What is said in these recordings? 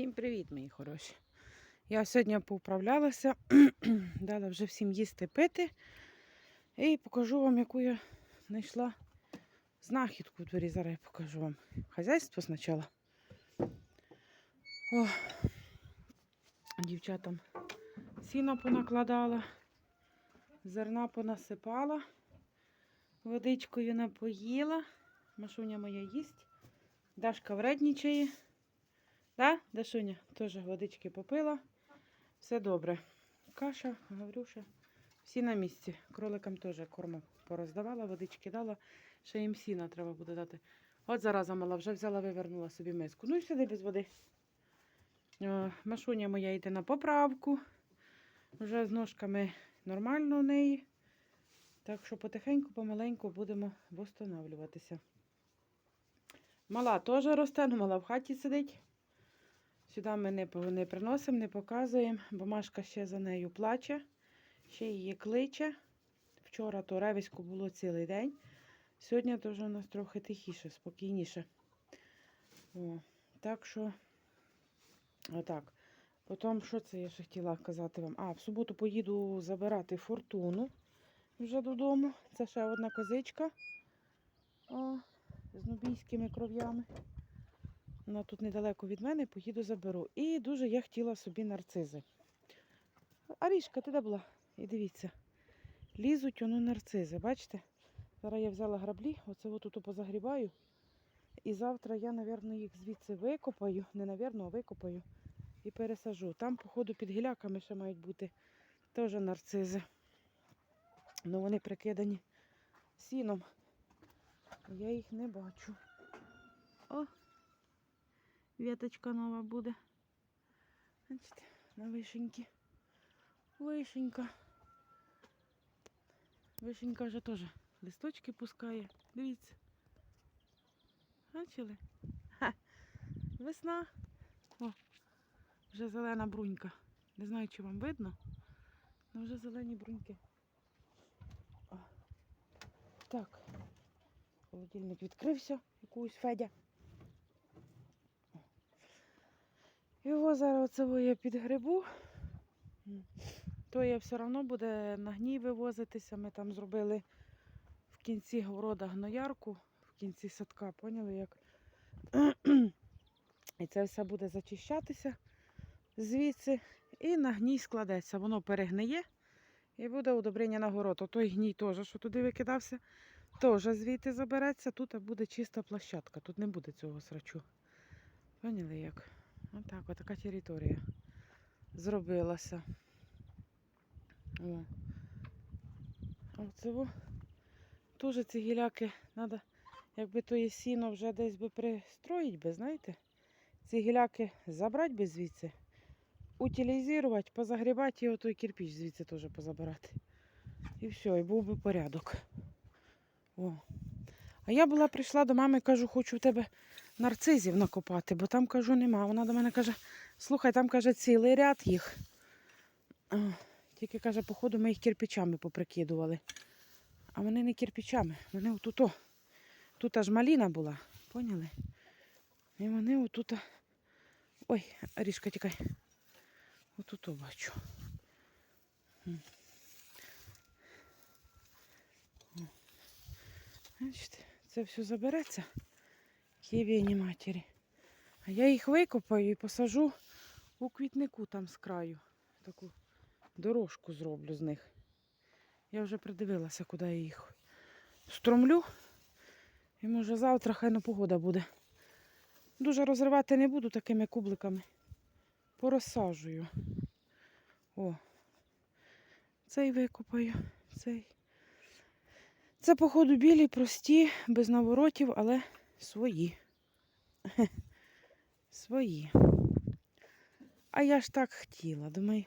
Всім привіт, мої хороші. Я сьогодні поуправлялася, дала вже всім їсти пити. І покажу вам, яку я знайшла знахідку в дворі. Зараз я покажу вам хазяйство спочатку. О, дівчатам сіна понакладала, зерна понасипала, водичкою напоїла. Машуня моя їсть. Дашка вреднічає. Да, Дашуня теж водички попила. Все добре. Каша, Гаврюша. Всі на місці. Кроликам теж корму пороздавала, водички дала. Ще їм сіна треба буде дати. От зараза мала, вже взяла, вивернула собі миску. Ну і сиди без води. О, Машуня моя йде на поправку. Вже з ножками нормально у неї. Так що потихеньку, помаленьку будемо восстанавлюватися. Мала теж росте, мала в хаті сидить. Сюди ми не, не приносимо, не показуємо, бо ще за нею плаче, ще її кличе. Вчора то ревисько було цілий день. Сьогодні то вже у нас трохи тихіше, спокійніше. О, так що, отак. Потім, що це я ще хотіла казати вам? А, в суботу поїду забирати фортуну вже додому. Це ще одна козичка о, з нубійськими кров'ями. Вона тут недалеко від мене, поїду заберу. І дуже я хотіла собі нарцизи. Арішка, ти де була? І дивіться. Лізуть воно нарцизи, бачите? Зараз я взяла граблі, оце отут позагрібаю. І завтра я, напевно, їх звідси викопаю. Не напевно, а викопаю і пересажу. Там, походу, під гіляками ще мають бути теж нарцизи. Ну вони прикидані сіном. Я їх не бачу. О! Віточка нова буде. Бачите, на вишеньки. Вишенька. Вишенька вже теж листочки пускає. Дивіться. Бачили? Ха. Весна. О, вже зелена брунька. Не знаю, чи вам видно, але вже зелені бруньки. О. Так. Холодильник відкрився, якусь Федя. Його зараз оце я підгребу. То я все одно буде на гній вивозитися. Ми там зробили в кінці города гноярку, в кінці садка, поняли як? І це все буде зачищатися звідси і на гній складеться. Воно перегниє і буде удобрення на город. Отой гній теж, що туди викидався, теж звідти забереться. Тут буде чиста площадка, тут не буде цього срачу. Поняли як? Отак, отака територія зробилася. О. Оце. Теж ці гіляки треба, якби то є сіно вже десь би пристроїть би, знаєте? Ці гіляки забрати би звідси, утилізувати, позагрібати і отой кирпіч звідси теж позабирати. І все, і був би порядок. О. А я була прийшла до мами, кажу, хочу в тебе нарцизів накопати, бо там кажу, нема. Вона до мене каже, слухай, там каже, цілий ряд їх. Тільки каже, походу, ми їх кирпичами поприкидували. А вони не кирпичами, вони отут. Тут аж маліна була, поняли? І вони отут. Ой, Арішка, тікай. Отут о бачу. Бачите, це все забереться. Ківіні матері. А я їх викопаю і посажу у квітнику там з краю. Таку дорожку зроблю з них. Я вже придивилася, куди я їх стромлю. І може завтра хай на погода буде. Дуже розривати не буду такими кубликами. Порозсаджую. О. Цей викопаю, цей. Це, походу, білі, прості, без наворотів, але свої. Свої. А я ж так хотіла. Думаю,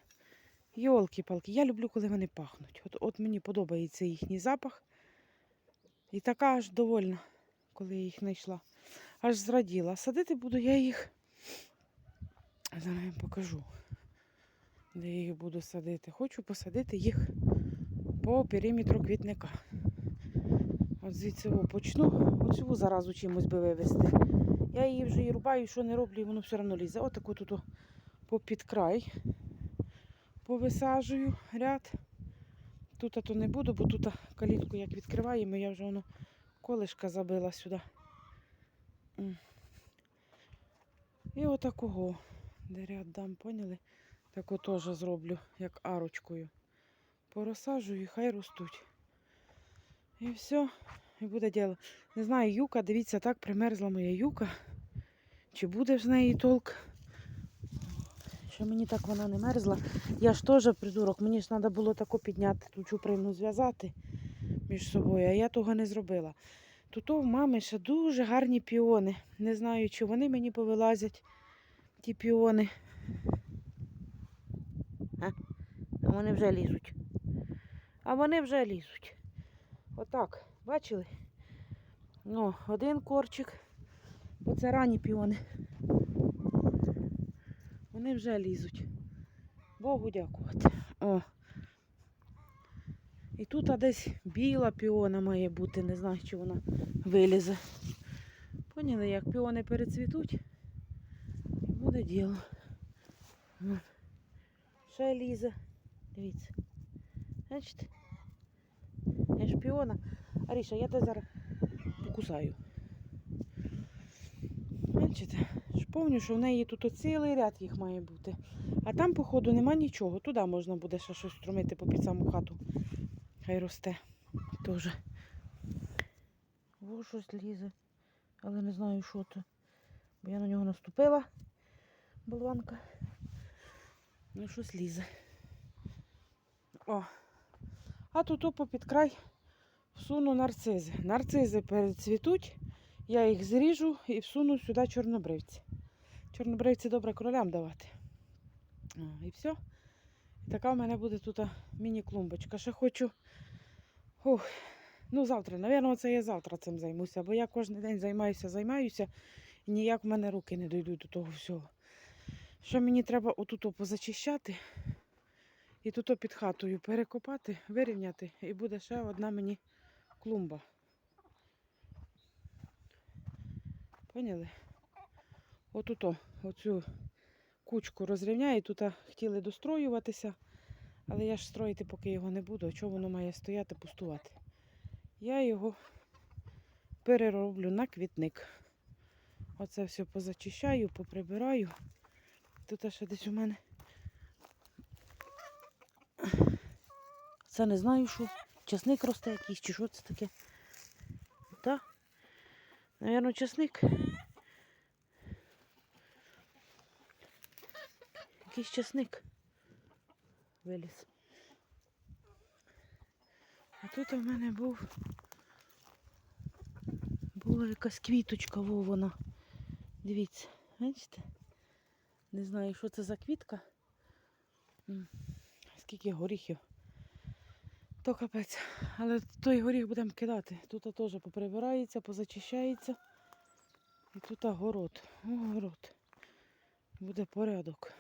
йолки-палки, я люблю, коли вони пахнуть. От, от мені подобається їхній запах. І така аж довольна, коли я їх знайшла. Аж зраділа. Садити буду я їх. Зараз я покажу, де я їх буду садити. Хочу посадити їх по периметру квітника. От звідси почну. Оцю заразу чимось би вивезти. Я її вже і рубаю, що не роблю, і воно все одно лізе. Отаку тут попід край повисаджую ряд. Тут то не буду, бо тут калітку як відкриваємо, я вже воно колишка забила сюди. І отакого, де ряд дам, поняли? Таку теж зроблю, як арочкою. Порозсаджую і хай ростуть. І все, і буде діло. Не знаю, юка, дивіться, так примерзла моя юка. Чи буде з неї толк? Що мені так вона не мерзла. Я ж теж придурок, мені ж треба було тако підняти ту чуприну, зв'язати між собою, а я того не зробила. Тут у мами ще дуже гарні піони. Не знаю, чи вони мені повилазять, ті піони. А, а вони вже лізуть. А вони вже лізуть. Отак, бачили? Ну, один корчик. Оце ранні піони. Вони вже лізуть. Богу дякувати. О. І тут а десь біла піона має бути, не знаю, чи вона вилізе. Поняли, як піони перецвітуть, буде діло. Ще лізе. Дивіться. Бачите? Я ж піона. Аріша, я тебе зараз покусаю. Бачите? Ж Помню, що в неї тут цілий ряд їх має бути. А там, походу, нема нічого. Туди можна буде ще щось струмити попід саму хату. Хай росте. Тоже. О, щось лізе. Але не знаю, що то. Бо я на нього наступила. Болванка. Ну, щось лізе. О. А тут опа під край всуну нарцизи. Нарцизи перецвітуть. Я їх зріжу і всуну сюди чорнобривці. Чорнобривці добре кролям давати. І все. Така в мене буде тут міні-клумбочка. Ще хочу. Ух, ну, завтра, напевно, це я завтра цим займуся, бо я кожен день займаюся, займаюся, і ніяк в мене руки не дійдуть до того всього. Що мені треба отут позачищати і тут під хатою перекопати, вирівняти, і буде ще одна мені клумба. Поняли? Отут оцю кучку розрівняю. Тут хотіли достроюватися, але я ж строїти поки його не буду. Чого воно має стояти, пустувати? Я його перероблю на квітник. Оце все позачищаю, поприбираю. Тут ще десь у мене. Це не знаю, що. Часник росте якийсь, чи що це таке. Так. Навірно, часник. Якийсь часник виліз. А тут у мене був була якась квіточка вована. Дивіться, бачите? Не знаю, що це за квітка. Скільки горіхів. То капець. Але той горіх будемо кидати. Тут теж поприбирається, позачищається. І тут город. О, город. Буде порядок.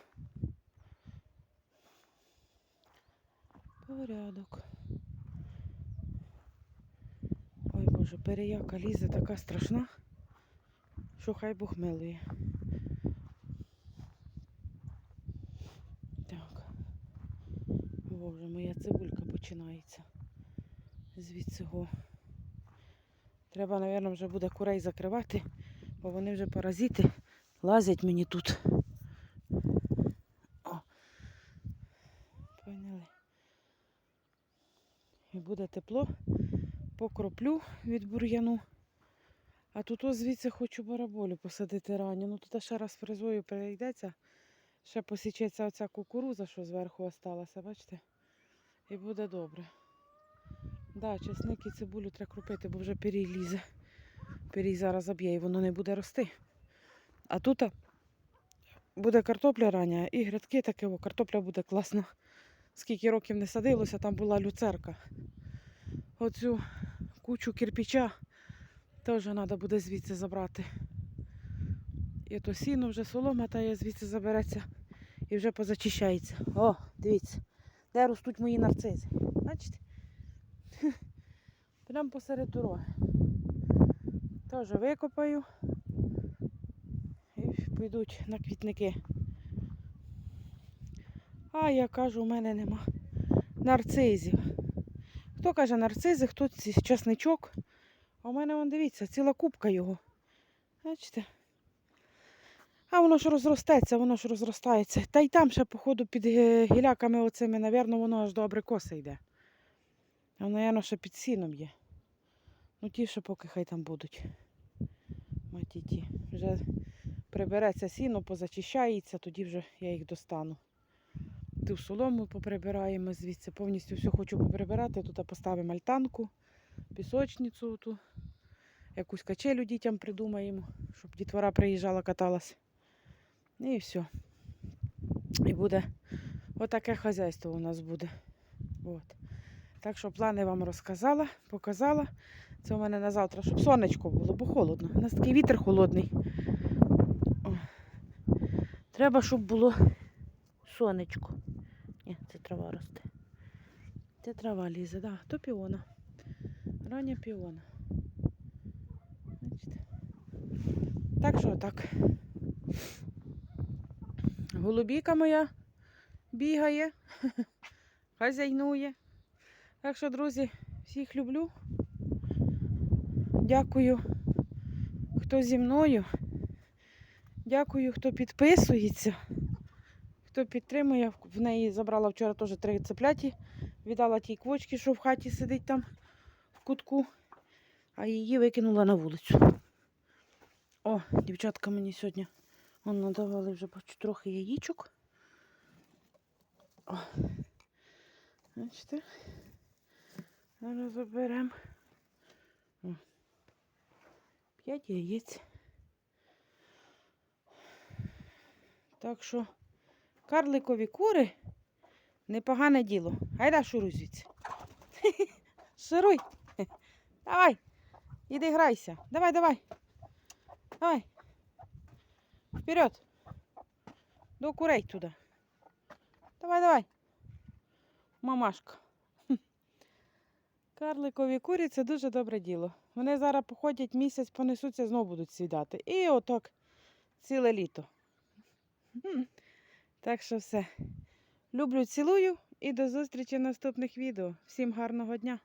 Порядок. Ой Боже, переяка лізе така страшна, що хай Бог милує. Так. Боже, моя цибулька починається. Звідси го. Треба, мабуть, вже буде курей закривати, бо вони вже паразити лазять мені тут. О. Поняли. І буде тепло, покроплю від бур'яну. А тут ось звідси хочу бараболю посадити ранню. Ну тут ще раз фрезою перейдеться. Ще посічеться оця кукуруза, що зверху осталася, бачите? І буде добре. Да, чесник і цибулю треба крупити, бо вже пирій лізе. Пирій зараз заб'є і воно не буде рости. А тут буде картопля рання і грядки таке, о, картопля буде класна. Скільки років не садилося, там була люцерка. Оцю кучу кирпича теж треба буде звідси забрати. І то сіно вже солома та я звідси забереться і вже позачищається. О, дивіться, де ростуть мої нарцизи. Бачите? Прямо посеред дороги. Теж викопаю і підуть на квітники. А я кажу, у мене нема нарцизів. Хто каже нарцизи, хто часничок. А у мене, вон, дивіться, ціла купка його. Бачите? А воно ж розростеться, воно ж розростається. Та й там ще, походу, під е, гіляками оцими, навірно, воно аж до абрикоси йде. А воно, напевно, ще під сіном є. Ну ті ще поки хай там будуть. Маті ті. Вже прибереться сіно, позачищається, тоді вже я їх достану. Ту солому поприбираємо звідси. Повністю все хочу поприбирати. Тут поставимо альтанку, пісочницю, ту, якусь качелю дітям придумаємо, щоб дітвора приїжджала, каталась. І все. І буде отаке хазяйство у нас буде. От. Так що плани вам розказала, показала. Це у мене на завтра, щоб сонечко було, бо холодно. У нас такий вітер холодний. О. Треба, щоб було сонечко. Ні, це трава росте. Це трава лізе, да. То піона. Рання піона. Так що так. Голубіка моя бігає, хазяйнує. Так що, друзі, всіх люблю. Дякую, хто зі мною. Дякую, хто підписується, хто підтримує. В неї забрала вчора теж три цепляті, віддала тій квочці, що в хаті сидить там в кутку, а її викинула на вулицю. О, дівчатка мені сьогодні вон, надавали вже бачу, трохи яєчок. О, бачите? Зараз заберемо. П'ять яєць. Так що карликові кури непогане діло. Гайда шуруй звідси. Шуруй. Давай. Іди грайся. Давай, давай. Давай. Вперед. До курей туди. Давай, давай. Мамашка. Карликові курі це дуже добре діло. Вони зараз походять місяць, понесуться, знову будуть сідати. І отак ціле літо. Так що все. Люблю, цілую і до зустрічі в наступних відео. Всім гарного дня!